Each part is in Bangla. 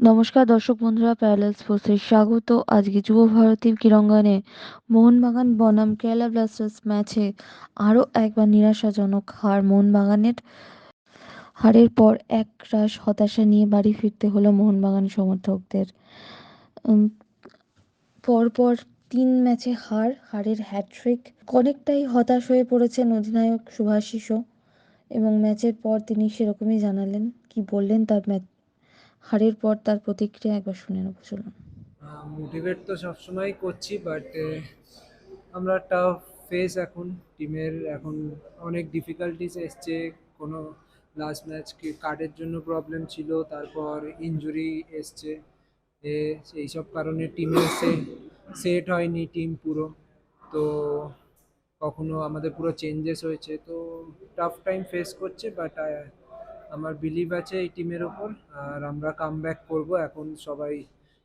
নমস্কার দর্শক বন্ধুরা প্যারালাল স্পোর্টসে স্বাগত। আজকে যুব ভারতীর ক্রীড়াঙ্গনে মোহনবাগান বনাম কেরালা ব্লাস্টার্স ম্যাচে আরও একবার নিরাশাজনক হার মোহনবাগানের। হারের পর এক রাশ হতাশা নিয়ে বাড়ি ফিরতে হলো মোহনবাগান সমর্থকদের। পরপর তিন ম্যাচে হার, হারের হ্যাট্রিক অনেকটাই হতাশ হয়ে পড়েছেন অধিনায়ক সুভাশিসও এবং ম্যাচের পর তিনি সেরকমই জানালেন। কি বললেন তার ম্যাচ হারের পর তার প্রতিক্রিয়া একবার শুনে নেব, চলুন। মোটিভেট তো সবসময় করছি বাট আমরা টাফ ফেস এখন টিমের এখন অনেক ডিফিকাল্টিস এসছে। কোনো লাস্ট ম্যাচ কার্ডের জন্য প্রবলেম ছিল, তারপর ইনজুরি এসছে। এই সব কারণে টিমের সেট হয়নি টিম পুরো। তো কখনো আমাদের পুরো চেঞ্জেস হয়েছে। তো টাফ টাইম ফেস করছে বাট আমার বিলিভ আছে এই টিমের ওপর আর আমরা কাম ব্যাক করব। এখন সবাই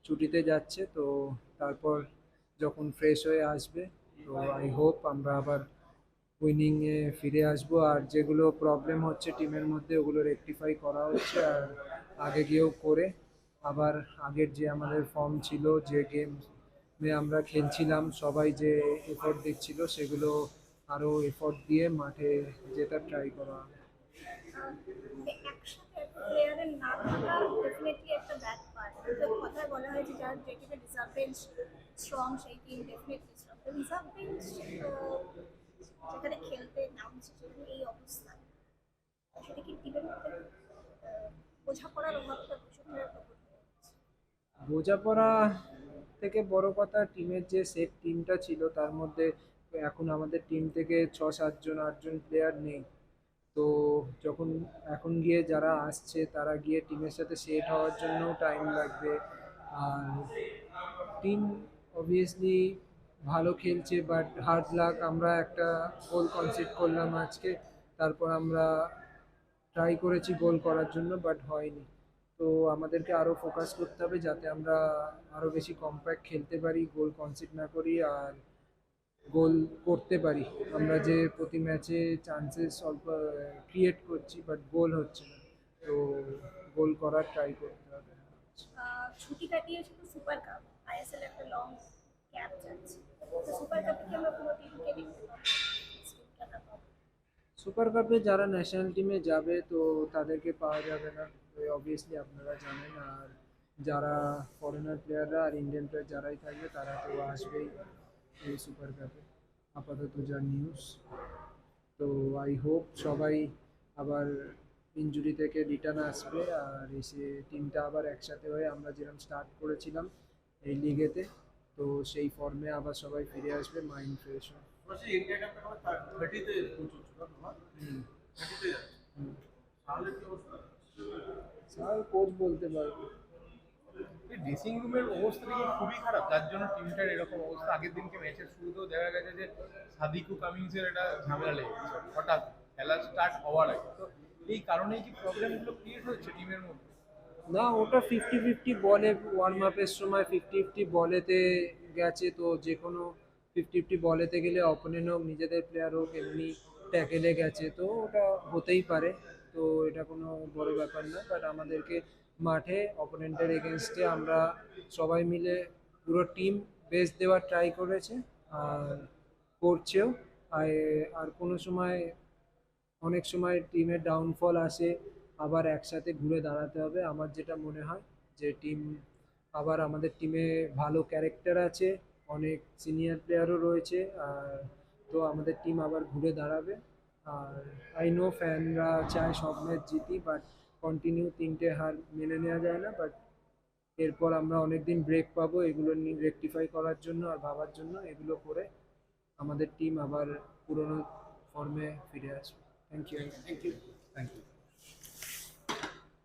ছুটিতে যাচ্ছে, তো তারপর যখন ফ্রেশ হয়ে আসবে, তো আই হোপ আমরা আবার উইনিংয়ে ফিরে আসব। আর যেগুলো প্রবলেম হচ্ছে টিমের মধ্যে, ওগুলো রেকটিফাই করা হচ্ছে, আর আগে গিয়েও করে। আবার আগের যে আমাদের ফর্ম ছিল, যে গেম আমরা খেলছিলাম, সবাই যে এফোর্ট দিচ্ছিল সেগুলো আরও এফোর্ট দিয়ে মাঠে জেতার ট্রাই করা হবে একসাথে প্লেয়ারের না থাকা ডেফিনেটলি একটা ব্যাড পার্ট তো কথায় বলা হয় যে যার যে টিমে রিজার্ভ বেঞ্চ স্ট্রং সেই team definitely strong reserve bench যেখানে খেলতে নামছে সেখানে এই অবস্থা, সেটা কি টিমের মধ্যে বোঝাপড়ার অভাবটা ভীষণভাবে প্রকট বোঝাপড়া থেকে বড় কথা টিমের যে সেট টিমটা ছিল, তার মধ্যে এখন আমাদের টিম থেকে ছ সাতজন আটজন প্লেয়ার নেই। তো যখন, এখন গিয়ে যারা আসছে, তারা গিয়ে টিমের সাথে সেট হওয়ার জন্যও টাইম লাগবে। আর টিম অবভিয়াসলি ভালো খেলছে বাট হার্ড লাক আমরা একটা গোল কনসিড করলাম আজকে। তারপর আমরা ট্রাই করেছি গোল করার জন্য বাট হয়নি। তো আমাদেরকে আরও ফোকাস করতে হবে যাতে আমরা আরও বেশি কম্প্যাক্ট খেলতে পারি গোল কনসিড না করি, আর গোল করতে পারি। আমরা যে প্রতি ম্যাচে চান্সেস অল্প ক্রিয়েট করছি বাট গোল হচ্ছে না। তো গোল করার ট্রাই করতে হবে। ছুটি কাটিয়ে সুপার কাপ আইএসএল একটা লং যাচ্ছে তো সুপার কাপে কি আমরা টিমকে দেখতে সুপার কাপে যারা ন্যাশনাল টিমে যাবে তো তাদেরকে পাওয়া যাবে না। অবভিয়াসলি আপনারা জানেন, আর যারা ফরেনার প্লেয়াররা আর ইন্ডিয়ান প্লেয়ার যারাই থাকবে, তারা তো আসবেই এই সুপার কাপে আপাতত যা নিউজ তো আই হোপ সবাই আবার ইনজুরি থেকে রিটার্ন আসবে, আর এসে টিমটা আবার একসাথে হয়ে আমরা যেরকম স্টার্ট করেছিলাম এই লিগেতে তো সেই ফর্মে আবার সবাই ফিরে আসবে মাইন্ড ফ্রেশ হয়। বলছি ইন্ডিয়া কাপটা আমার থার্টিতে পৌঁছচ্ছে না? তোমার হুম থার্টিতে যাচ্ছে। হুম। তাহলে কি অবস্থা? স্যার কোচ বলতে পারবে। এই ড্রেসিং রুমের অবস্থা কি খুবই খারাপ। যার জন্য টিমটার এরকম অবস্থা। আগের দিনকে ম্যাচের শুরুতেও দেখা গেছে যে সাদিকু কামিংসের একটা ঝামেলা লেগেছে। হঠাৎ খেলা স্টার্ট হওয়ার আগে। তো এই কারণেই কি প্রবলেমগুলো ক্রিয়েট হচ্ছে টিমের মধ্যে না, ওটা ফিফটি ফিফটি বলে ওয়ার্ম আপের সময় ফিফটি ফিফটি বলেতে গেছে, তো যে কোনো ফিফটি ফিফটি বলেতে গেলে অপোনেন্ট হোক, নিজেদের প্লেয়ার হোক, এমনি ট্যাকেলে গেছে, তো ওটা হতেই পারে, তো এটা কোনো বড় ব্যাপার না বাট আমাদেরকে মাঠে অপোনেন্টের এগেনস্টে আমরা সবাই মিলে পুরো টিম বেস্ট দেওয়ার ট্রাই করেছে, আর করছেও, আর আর কোনো সময়, অনেক সময় টিমের ডাউনফল আসে আবার একসাথে ঘুরে দাঁড়াতে হবে। আমার যেটা মনে হয় যে টিম আবার আমাদের টিমে ভালো ক্যারেক্টার আছে অনেক সিনিয়র প্লেয়ারও রয়েছে আর তো আমাদের টিম আবার ঘুরে দাঁড়াবে। আর আই নো ফ্যানরা চায় সব ম্যাচ জিতি বাট কন্টিনিউ তিনটে হার মেনে নেওয়া যায় না। বাট এরপর আমরা অনেক দিন ব্রেক পাবো এগুলো নিয়ে রেকটিফাই করার জন্য আর ভাবার জন্য এগুলো করে আমাদের টিম আবার পুরনো ফর্মে ফিরে আসবে। Thank you thank you thank you